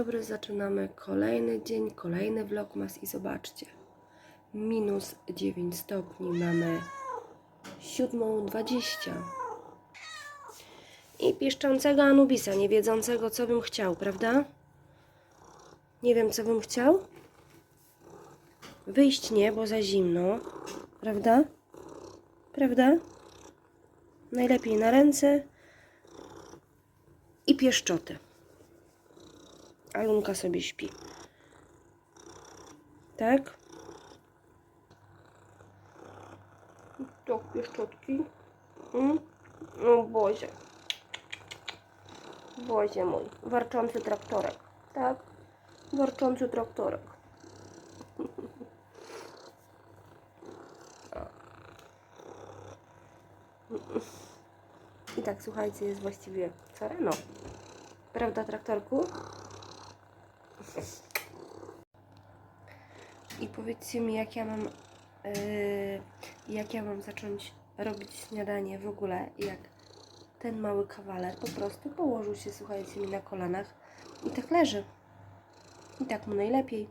dobry, zaczynamy kolejny dzień, kolejny vlogmas i zobaczcie. Minus 9 stopni, mamy 7.20. I piszczącego Anubisa, nie wiedzącego co bym chciał, prawda? Nie wiem co bym chciał. Wyjść nie, bo za zimno, prawda? Prawda? Najlepiej na ręce i Alunka sobie śpi. Tak? Tak, pieszczotki. Mm? O Bozie. Bozie mój. Warczący traktorek. Tak? Warczący traktorek. I tak, słuchajcie, jest właściwie co rano. Prawda, traktorku? I powiedzcie mi, jak ja mam, yy, jak ja mam zacząć robić śniadanie w ogóle, jak ten mały kawaler po prostu położył się, słuchajcie, mi na kolanach i tak leży. I tak mu najlepiej.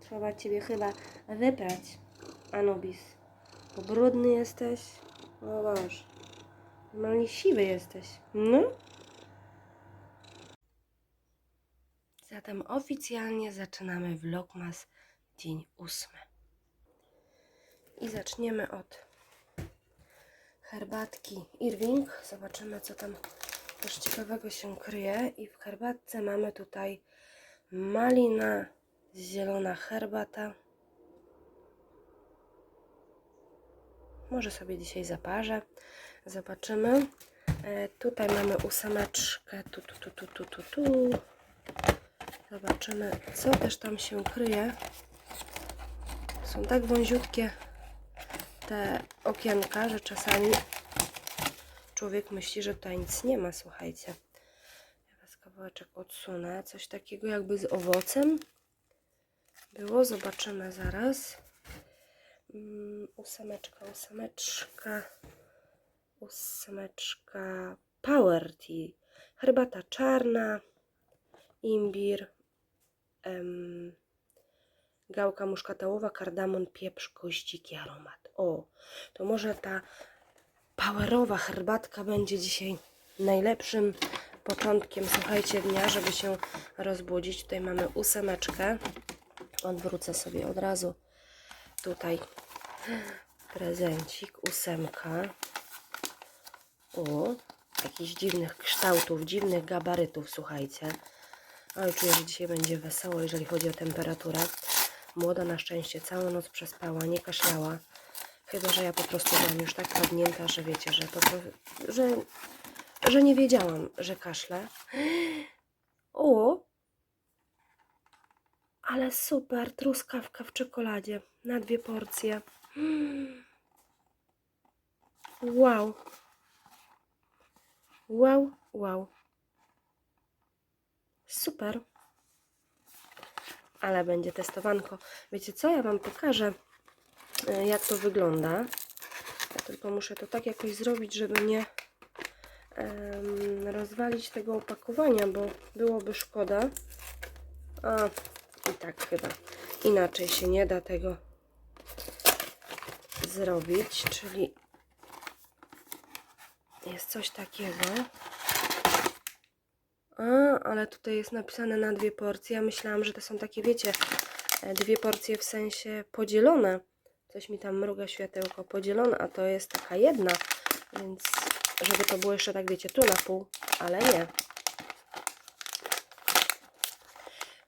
Trzeba Ciebie chyba wyprać, Anubis. Bo brudny jesteś. O Boże. Normalnie siwy jesteś. No? Zatem oficjalnie zaczynamy vlogmas dzień ósmy. I zaczniemy od herbatki Irving. Zobaczymy, co tam też ciekawego się kryje. I w herbatce mamy tutaj malina, zielona herbata. Może sobie dzisiaj zaparzę. Zobaczymy. E, tutaj mamy ósemeczkę. Tu, tu, tu, tu, tu, tu, tu. Zobaczymy, co też tam się kryje. Są tak wąziutkie te okienka, że czasami człowiek myśli, że tutaj nic nie ma. Słuchajcie. Ja was kawałeczek odsunę. Coś takiego jakby z owocem było. Zobaczymy zaraz. Mm, ósemeczka, ósemeczka, ósemeczka Power Tea. Herbata czarna, imbir, em, gałka muszkatałowa, kardamon, pieprz, goździki, aromat. O, to może ta powerowa herbatka będzie dzisiaj najlepszym początkiem, słuchajcie, dnia, żeby się rozbudzić. Tutaj mamy ósemeczkę. Odwrócę sobie od razu tutaj prezencik, ósemka. O, jakichś dziwnych kształtów, dziwnych gabarytów, słuchajcie. Ale czuję, że dzisiaj będzie wesoło, jeżeli chodzi o temperaturę. Młoda na szczęście całą noc przespała, nie kaszlała. Chyba, że ja po prostu byłam już tak padnięta, że wiecie, że, po, pro- że, że nie wiedziałam, że kaszle. O! Ale super, truskawka w czekoladzie na dwie porcje. Wow. Wow, wow. Super. Ale będzie testowanko. Wiecie co? Ja Wam pokażę, e, jak to wygląda. Ja tylko muszę to tak jakoś zrobić, żeby nie em, rozwalić tego opakowania, bo byłoby szkoda. A, i tak chyba inaczej się nie da tego zrobić, czyli jest coś takiego. A, ale tutaj jest napisane na dwie porcje. Ja myślałam, że to są takie, wiecie, e, dwie porcje w sensie podzielone. Coś mi tam mruga światełko podzielone, a to jest taka jedna, więc żeby to było jeszcze tak, wiecie, tu na pół, ale nie.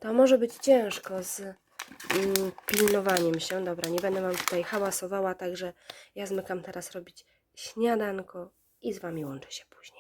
To może być ciężko z mm, pilnowaniem się. Dobra, nie będę Wam tutaj hałasowała, także ja zmykam teraz robić śniadanko i z Wami łączę się później.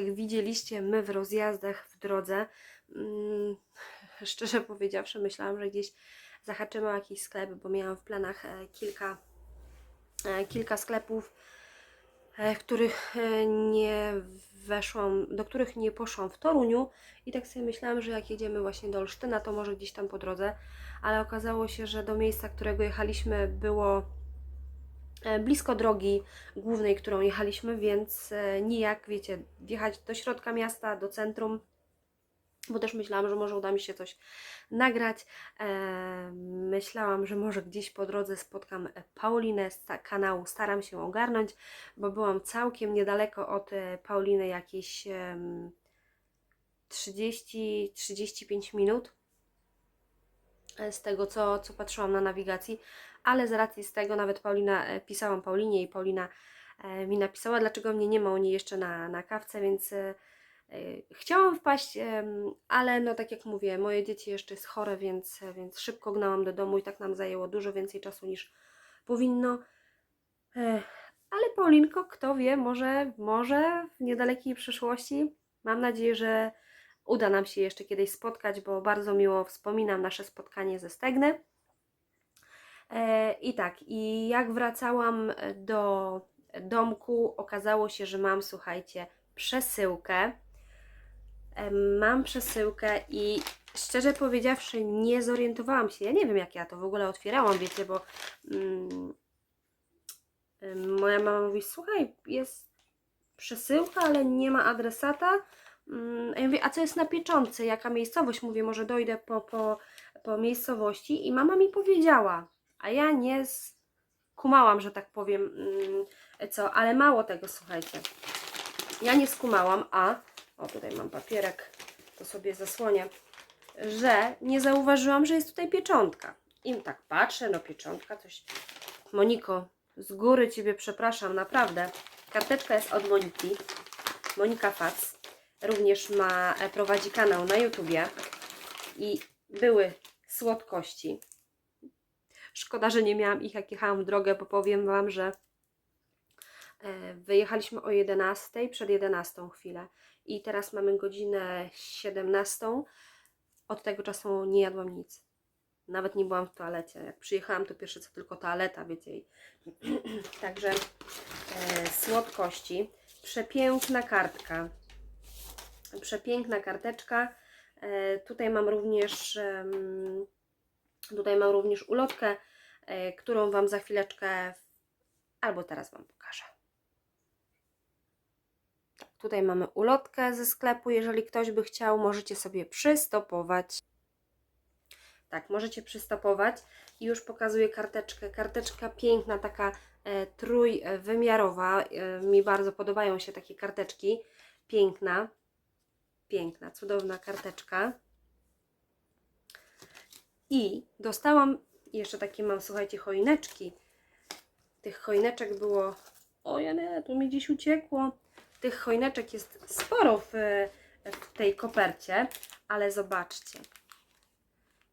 Jak widzieliście, my w rozjazdach w drodze, mm, szczerze powiedziawszy, myślałam, że gdzieś zahaczymy o jakiś sklep, bo miałam w planach e, kilka, e, kilka sklepów, e, których nie weszłam, do których nie poszłam w Toruniu i tak sobie myślałam, że jak jedziemy właśnie do Olsztyna, to może gdzieś tam po drodze, ale okazało się, że do miejsca, którego jechaliśmy było blisko drogi głównej, którą jechaliśmy, więc e, nijak, wiecie, wjechać do środka miasta, do centrum, bo też myślałam, że może uda mi się coś nagrać. E, myślałam, że może gdzieś po drodze spotkam e, Paulinę z kanału Staram się ogarnąć, bo byłam całkiem niedaleko od e, Pauliny jakieś em, 30-35 minut e, z tego, co, co patrzyłam na nawigacji, ale z racji z tego nawet Paulina, e, pisałam Paulinie i Paulina e, mi napisała, dlaczego mnie nie ma u niej jeszcze na, na kawce, więc e, chciałam wpaść, ale no tak jak mówię, moje dzieci jeszcze jest chore, więc, więc szybko gnałam do domu i tak nam zajęło dużo więcej czasu niż powinno. Ale Paulinko, kto wie, może, może w niedalekiej przyszłości, mam nadzieję, że uda nam się jeszcze kiedyś spotkać, bo bardzo miło wspominam nasze spotkanie ze Stegny. E, I tak, i jak wracałam do domku, okazało się, że mam, słuchajcie, przesyłkę. E, Mam przesyłkę i szczerze powiedziawszy, nie zorientowałam się. Ja nie wiem, jak ja to w ogóle otwierałam, wiecie, bo mm, y, moja mama mówi: Słuchaj, jest przesyłka, ale nie ma adresata. Mm, A ja mówię, a co jest na pieczątce? Jaka miejscowość? Mówię, może dojdę po, po, po miejscowości. I mama mi powiedziała, a ja nie skumałam, że tak powiem, mm, co, ale mało tego, słuchajcie. Ja nie skumałam, a, o tutaj mam papierek, to sobie zasłonię, że nie zauważyłam, że jest tutaj pieczątka. I tak patrzę, no pieczątka, coś. Moniko, z góry Ciebie przepraszam, naprawdę. Karteczka jest od Moniki. Monika Fac. Również ma, e, prowadzi kanał na YouTubie. I były słodkości. Szkoda, że nie miałam ich, jak jechałam w drogę, bo powiem Wam, że e, wyjechaliśmy o 11, przed 11 chwilę. I teraz mamy godzinę 17. Od tego czasu nie jadłam nic. Nawet nie byłam w toalecie. Jak przyjechałam, to pierwsze co tylko toaleta, wiecie. Także e, słodkości. Przepiękna kartka. Przepiękna karteczka. E, tutaj mam również em, tutaj mam również ulotkę, e, którą Wam za chwileczkę albo teraz Wam pokażę. Tak, tutaj mamy ulotkę ze sklepu. Jeżeli ktoś by chciał, możecie sobie przystopować. Tak, możecie przystopować i już pokazuję karteczkę. Karteczka piękna, taka e, trójwymiarowa. E, mi bardzo podobają się takie karteczki. Piękna, piękna, cudowna karteczka. I dostałam jeszcze takie mam, słuchajcie, choineczki. Tych choineczek było. O, ja nie, tu mi gdzieś uciekło. Tych choineczek jest sporo w, w tej kopercie, ale zobaczcie.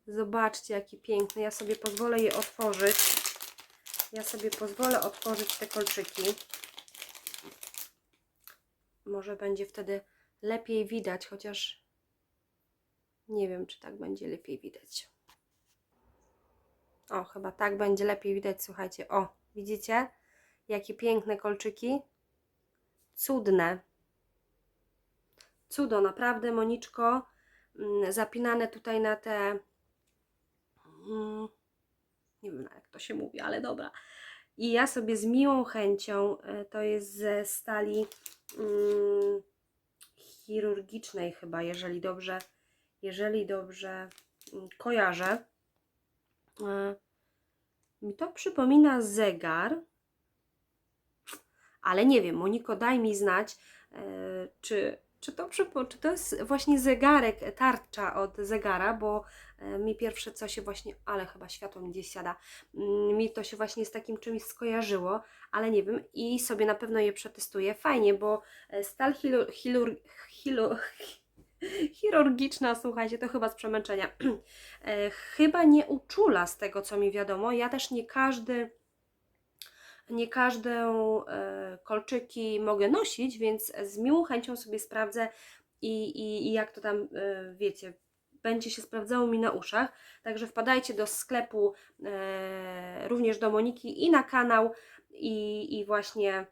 Zobaczcie, jakie piękne. Ja sobie pozwolę je otworzyć. Ja sobie pozwolę otworzyć te kolczyki. Może będzie wtedy lepiej widać, chociaż nie wiem, czy tak będzie lepiej widać. O, chyba tak będzie lepiej widać, słuchajcie. O, widzicie? Jakie piękne kolczyki. Cudne. Cudo, naprawdę, Moniczko. Mm, Zapinane tutaj na te mm, nie wiem jak to się mówi, ale dobra. I ja sobie z miłą chęcią, e, to jest ze stali mm, chirurgicznej chyba, jeżeli dobrze, jeżeli dobrze kojarzę. E, Mi to przypomina zegar, ale nie wiem, Moniko, daj mi znać, e, czy, czy, to, czy to jest właśnie zegarek, tarcza od zegara, bo e, mi pierwsze co się właśnie, ale chyba światło mi gdzieś siada, mm, mi to się właśnie z takim czymś skojarzyło, ale nie wiem i sobie na pewno je przetestuję. Fajnie, bo e, stal hilu, hilur, hilu, chirurgiczna, słuchajcie, to chyba z przemęczenia, e, chyba nie uczula z tego co mi wiadomo. Ja też nie każdy nie każdą e, kolczyki mogę nosić, więc z miłą chęcią sobie sprawdzę i, i, i jak to tam, e, wiecie, będzie się sprawdzało mi na uszach. Także wpadajcie do sklepu, również do Moniki i na kanał i, i właśnie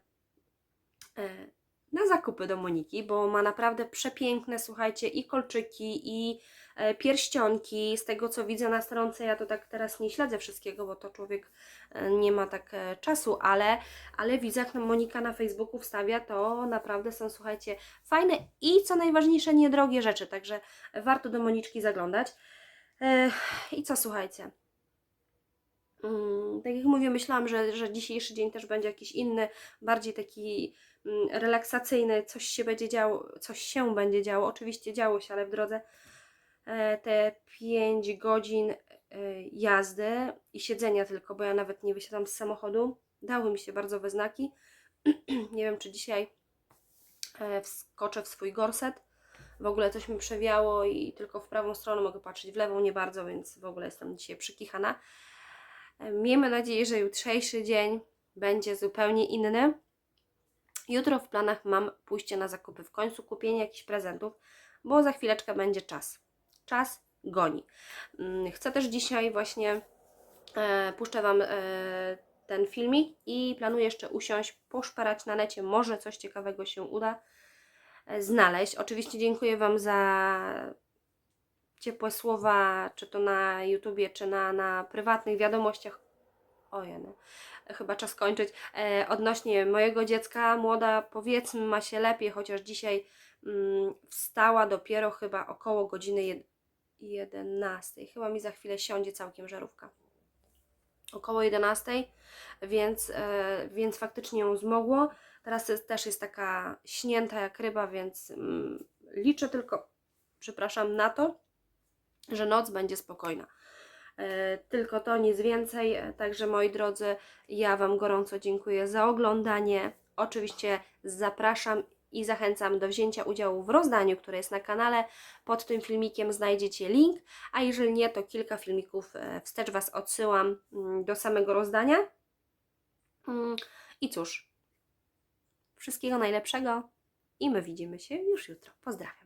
na zakupy do Moniki, bo ma naprawdę przepiękne, słuchajcie, i kolczyki, i e, pierścionki. Z tego co widzę na stronce, ja to tak teraz nie śledzę wszystkiego, bo to człowiek e, nie ma tak e, czasu, ale, ale widzę, jak Monika na Facebooku wstawia, to naprawdę są, słuchajcie, fajne i co najważniejsze, niedrogie rzeczy, także warto do Moniczki zaglądać. I co, słuchajcie? Mm, tak jak mówię, myślałam, że, że dzisiejszy dzień też będzie jakiś inny, bardziej taki relaksacyjny, coś się będzie działo, coś się będzie działo. Oczywiście działo się, ale w drodze e, te 5 godzin e, jazdy i siedzenia tylko, bo ja nawet nie wysiadam z samochodu, dały mi się bardzo we znaki. nie wiem, czy dzisiaj e, wskoczę w swój gorset. W ogóle coś mi przewiało i tylko w prawą stronę mogę patrzeć, w lewą nie bardzo, więc w ogóle jestem dzisiaj przykichana. Miejmy nadzieję, że jutrzejszy dzień będzie zupełnie inny. Jutro w planach mam pójście na zakupy, w końcu kupienie jakichś prezentów, bo za chwileczkę będzie czas. Czas goni. Mm, Chcę też dzisiaj właśnie, e, puszczę Wam e, ten filmik i planuję jeszcze usiąść, poszperać na necie, może coś ciekawego się uda e, znaleźć. Oczywiście dziękuję Wam za ciepłe słowa, czy to na YouTubie, czy na, na prywatnych wiadomościach. Ojej. Chyba czas kończyć. E, odnośnie mojego dziecka, młoda powiedzmy ma się lepiej, chociaż dzisiaj mm, wstała dopiero chyba około godziny jed- 11. Chyba mi za chwilę siądzie całkiem żarówka. Około 11, więc, e, więc faktycznie ją zmogło. Teraz też jest taka śnięta jak ryba, więc mm, liczę tylko, przepraszam, na to, że noc będzie spokojna. E, Tylko to, nic więcej. Także moi drodzy, ja Wam gorąco dziękuję za oglądanie. Oczywiście zapraszam i zachęcam do wzięcia udziału w rozdaniu, które jest na kanale. Pod tym filmikiem znajdziecie link, a jeżeli nie, to kilka filmików e, wstecz Was odsyłam mm, do samego rozdania. Mm, I cóż, wszystkiego najlepszego i my widzimy się już jutro. Pozdrawiam.